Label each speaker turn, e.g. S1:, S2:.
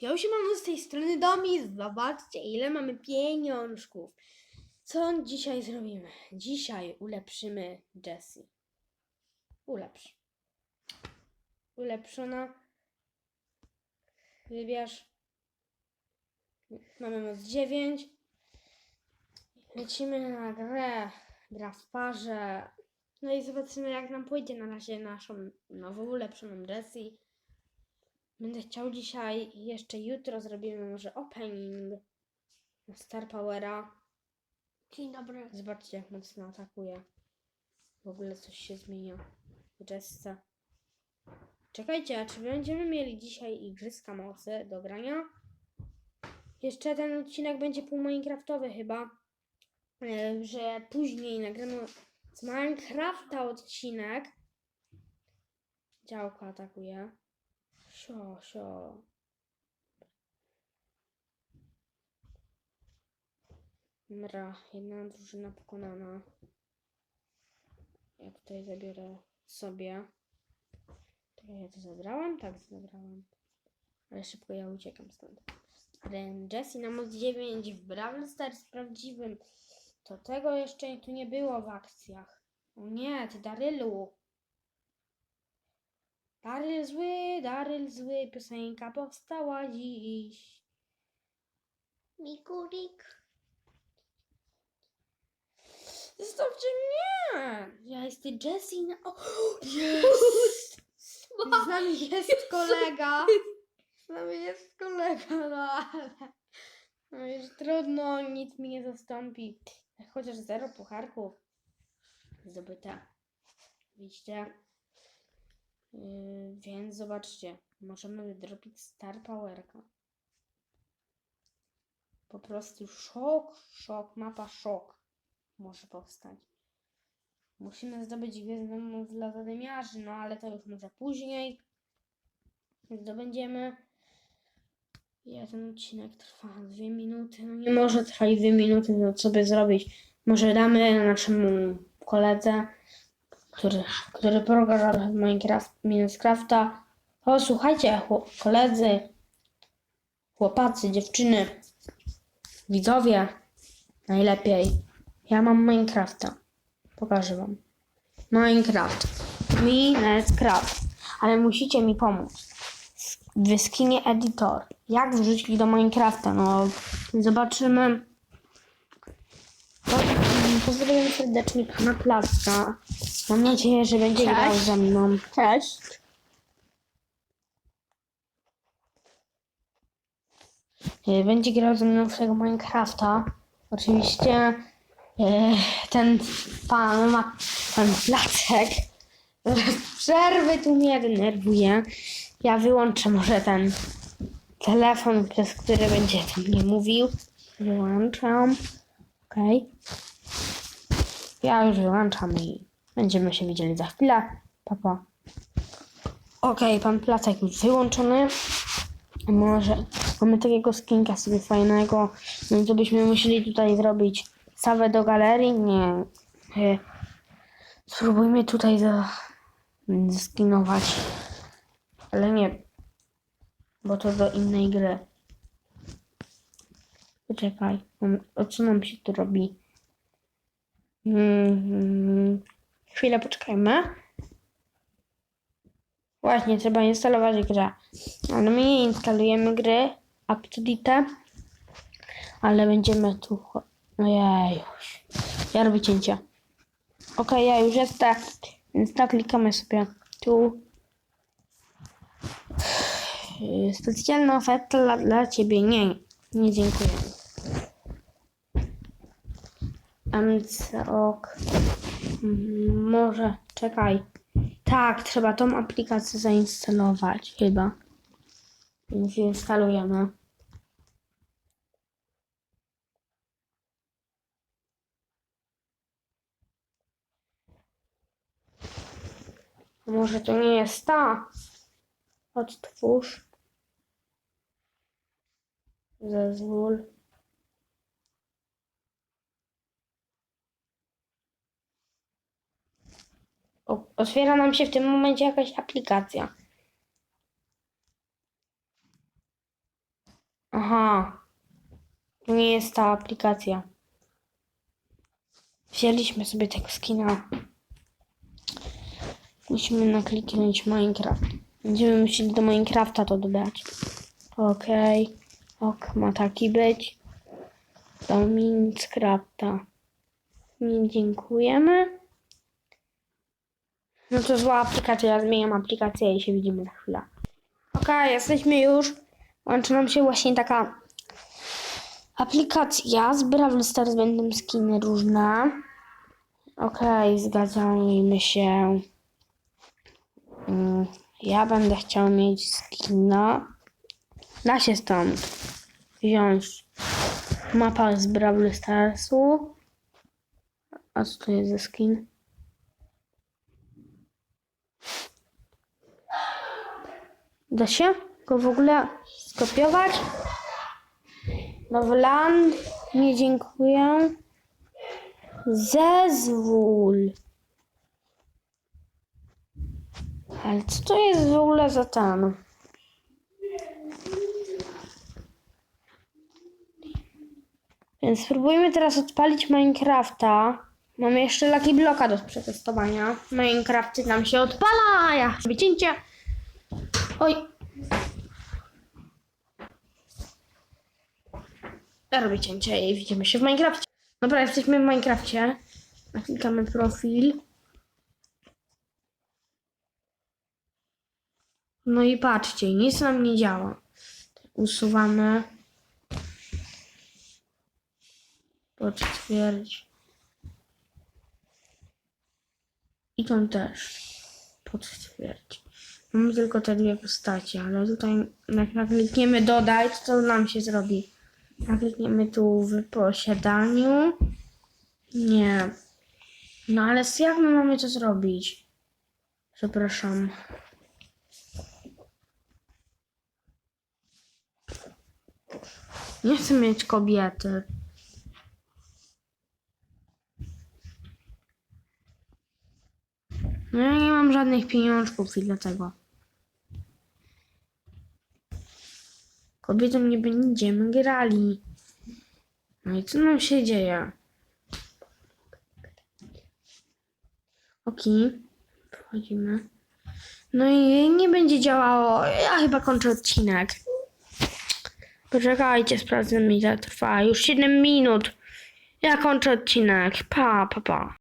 S1: Ja już mam z tej strony Domi. Zobaczcie, ile mamy pieniążków. Co dzisiaj zrobimy? Dzisiaj ulepszymy Jessie. Ulepsz. Ulepszona. Wybierz. Mamy moc 9. Lecimy na grę. Gra w parze. No i zobaczymy, jak nam pójdzie na razie naszą nową, ulepszoną Jessie. Będę chciał dzisiaj, jeszcze jutro zrobimy może opening na Star Powera.
S2: Dzień dobry.
S1: Zobaczcie, jak mocno atakuje. W ogóle coś się zmienia w Jessce. Czekajcie, a czy będziemy mieli dzisiaj Igrzyska Mocy do grania? Jeszcze ten odcinek będzie pół Minecraftowy chyba. E, Że później nagramy z Minecrafta odcinek. Działko atakuje. Sio, sio. Dobra, jedna drużyna pokonana. Ja tutaj zabiorę sobie. Czekaj, ja to zabrałam? Tak, zabrałam. Ale szybko ja uciekam stąd. Jessie na moc 9 w Brawl Stars prawdziwym. To tego jeszcze tu nie było w akcjach. O nie, ty Darylu. Daryl zły, Daryl zły, piosenka powstała dziś.
S2: Mikulik.
S1: Zostawcie mnie! Ja jestem Jessie na... O, jest! Z nami jest kolega. Z nami jest kolega, no ale... No już trudno, nic mi nie zastąpi. Chociaż zero pucharków zdobyte. Widzicie? Yy, więc zobaczcie. Możemy wydrobić Star Powerka. Po prostu szok, szok, mapa szok może powstać. Musimy zdobyć gwiezdną moc dla zadymiarzy, no ale to już może później. Zdobędziemy. Ja ten odcinek trwa dwie minuty. No nie może trwać dwie minuty, no co by zrobić? Może damy naszemu koledze, który, który program Minecraft, Minecrafta. O, słuchajcie, chłop, koledzy, chłopacy, dziewczyny, widzowie, najlepiej. Ja mam Minecrafta. Pokażę wam. Minecraft. Minecraft. Ale musicie mi pomóc. W skinie editor. Jak wrzucić do Minecrafta? No, zobaczymy. Po- Pozdrawiam serdecznie pana Placka. Mam nadzieję, że będzie
S2: Cześć.
S1: grał ze mną. Cześć. E, Będzie grał ze mną w tego Minecrafta. Oczywiście e, ten pan ma pan Placek. Przerwy tu mnie denerwuje. Ja wyłączę może ten telefon, przez który będzie do mnie mówił. Wyłączam. Okej. Ja już wyłączam i będziemy się widzieli za chwilę. Papa. Okej, pan Placek już wyłączony. Może mamy takiego skinka sobie fajnego, no to byśmy musieli tutaj zrobić sawę do galerii? Nie. E, Spróbujmy tutaj za, zeskinować. Ale nie. Bo to do innej gry. Poczekaj. O co nam się tu robi? Mm, chwilę poczekajmy. Właśnie, trzeba instalować grę. Ale my nie instalujemy gry up to date, ale będziemy tu. cho- Ojej, ja robię cięcia. Okej, ja już jestem, więc tak klikamy sobie tu. Specjalna oferta dla, dla ciebie. Nie, nie dziękuję. MCOK. Mm, Może, czekaj. Tak, trzeba tą aplikację zainstalować chyba. Więc instalujemy. Może to nie jest ta? Odtwórz. Zezwól. O, otwiera nam się w tym momencie jakaś aplikacja. Aha. To nie jest ta aplikacja. Wzięliśmy sobie tego skina. Musimy nakliknąć Minecraft. Będziemy musieli do Minecrafta to dodać. Okej. Ok, ma taki być. Do Minecrafta. Nie dziękujemy. No to zła aplikacja, ja zmieniam aplikację i się widzimy za chwilę. Okej, jesteśmy już. Łączy nam się właśnie taka aplikacja z Brawl Stars, będą skiny różne. Okej, zgadzamy się. Mm, Ja będę chciał mieć skina. Da się stąd wziąć mapa z Brawl Starsu. A co to jest za skin? Da się go w ogóle skopiować? Nowy land. Nie dziękuję. Zezwól. Ale co to jest w ogóle za ten? Więc spróbujmy teraz odpalić Minecrafta. Mamy jeszcze Lucky Blocka do przetestowania. Minecraft nam się odpala. Ja sobie cięcie. Oj. Ja robię cięcie i widzimy się w Minecrafcie. Dobra, jesteśmy w Minecrafcie. Naklikamy profil. No i patrzcie, nic nam nie działa. Usuwamy. Potwierdź. I tą też. Potwierdź. Mamy tylko te dwie postacie, ale tutaj jak naklikniemy dodać, to nam się zrobi. Naklikniemy tu w posiadaniu. Nie. No ale jak my mamy to zrobić? Przepraszam. Nie chcę mieć kobiety. No ja nie mam żadnych pieniążków i dlatego. Kobietą nie będziemy grali. No i co nam się dzieje? Okej. Wchodzimy. No i nie będzie działało. Ja chyba kończę odcinek. Poczekajcie, sprawdzę ile trwa. Już 7 minut. Ja kończę odcinek. Pa, pa, pa.